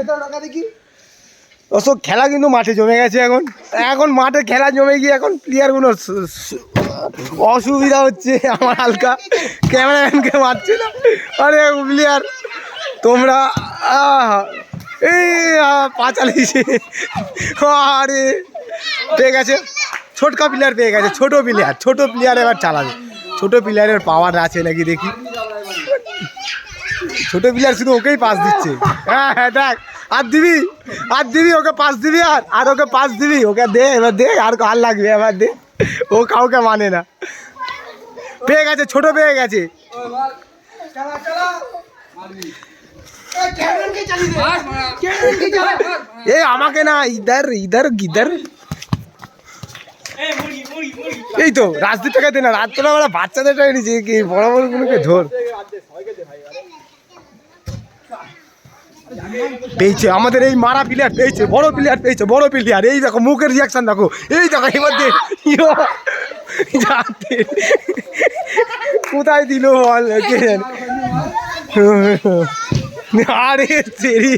ভেতরে খেলা কিন্তু মাঠে জমে গেছে এখন। এখন মাঠে খেলা জমে গিয়ে এখন প্লেয়ারগুলো অসুবিধা হচ্ছে আমার হালকা। ক্যামেরাম্যানকে মারছে না। আরে প্লেয়ার তোমরা এই পা চালিয়েছে। আরে, পেয়ে গেছে। ছোটকা প্লেয়ার পেয়ে গেছে, ছোট প্লেয়ার ছোট প্লেয়ার এবার চালাবে। ছোট প্লেয়ারের পাওয়ার আছে নাকি দেখি। ছোট প্লেয়ার শুধু ওকেই পাস দিচ্ছে। হ্যাঁ হ্যাঁ দেখ, আর দিবি আর দিবি, ওকে পাস দিবি আর আর ওকে পাস দিবি, ওকে দে, এবার দে, আর আর লাগবে, এবার দে। ও কাউকে মানে না। পেয়ে গেছে, ছোট পেয়ে গেছে। এ, আমাকে না, ইধার ইধার, গিধার। এই তো, রাজদীপ টাকা দে না রাত তোলা বেলা বাচ্চাদের নিচ্ছে কি বড় বড় গুলোকে ধর। পেয়েছে, আমাদের এই মারা প্লেয়ার পেয়েছে, বড় প্লেয়ার পেয়েছে, বড় প্লেয়ার এই দেখো, মুখের রিয়াকশন দেখো। এই দেখো দে কোথায় দিল বল আরে সেরি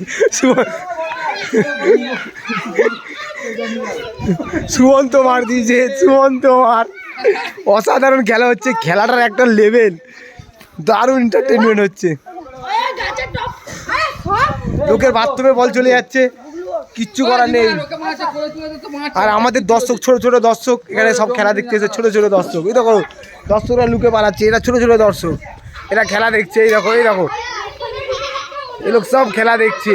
সুমন্ত মার দিয়েছে, সুমন্ত মার। অসাধারণ খেলা হচ্ছে, খেলাটার একটা লেভেল দারুণ এন্টারটেনমেন্ট হচ্ছে। লোকের বাথরুমে বল চলে যাচ্ছে কিচ্ছু করার নেই। আর আমাদের দর্শক ছোট ছোট দর্শক এখানে সব খেলা দেখতে এসে ছোট ছোট দর্শক। এই দেখো দর্শকরা লুকে পালাচ্ছে এরা ছোট ছোট দর্শক। এরা খেলা দেখছে এই দেখো এই দেখো। এই লোক সব খেলা দেখছে।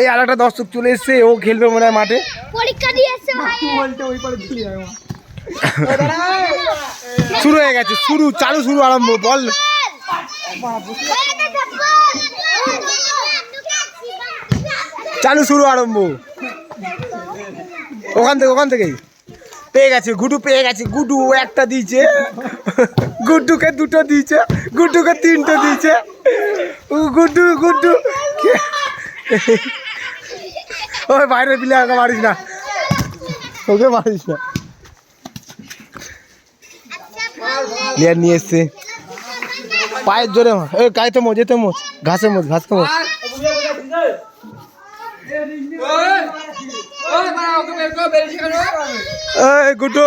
এই আর একটা দর্শক চলে এসছে ও খেলবে মনে হয় মাঠে। পরীক্ষা দিয়েছে ভাই। শুরু হয়ে গেছে শুরু চালু শুরু আরম্ভ বল। চালু শুরু আরম্ভ। ওখান থেকে ওখান থেকেই। পেয়ে গেছে গুডু পেয়ে গেছে গুডু একটা দিয়েছে। গুড্ডুকে দুটো দিয়েছে গুড্ডুকে তিনটে দিয়েছে। গুড্ডু গুড্ডু ওই বাইরের প্লেয়ারকে মারিস না। ওকে মারিস না। নিয়ে এসছে। পায়ের জোরে। এই কাইতে মোজ যেতে মোজ ঘাসে মোজ ঘাস মোজ গুড্ডু